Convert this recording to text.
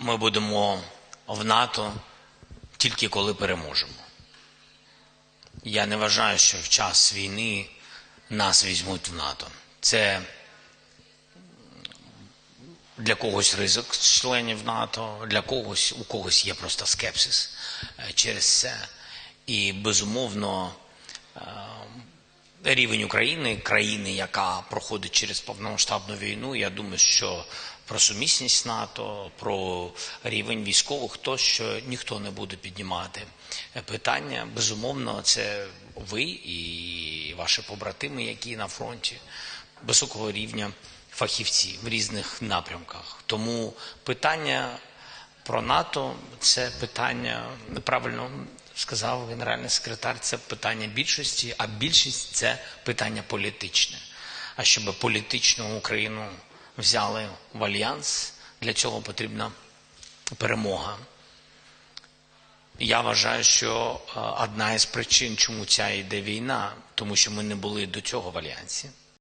ми будемо в НАТО тільки коли переможемо. Я не вважаю, що в час війни нас візьмуть в НАТО. Це для когось ризик членів НАТО, для когось у когось є просто скепсис е, через це. І безумовно е, рівень України, країни, яка проходить через повномасштабну війну, я думаю, що про сумісність НАТО, про рівень військових, то що ніхто не буде піднімати питання. Безумовно, це ви і ваші побратими, які на фронті високого рівня фахівці в різних напрямках. Тому питання про НАТО це питання правильно сказав генеральний секретар. Це питання більшості, а більшість це питання політичне. А щоб політичну Україну взяли в альянс, для цього потрібна перемога. Я вважаю, що е, одна із причин, чому ця йде війна, тому що ми не були до цього в альянсі.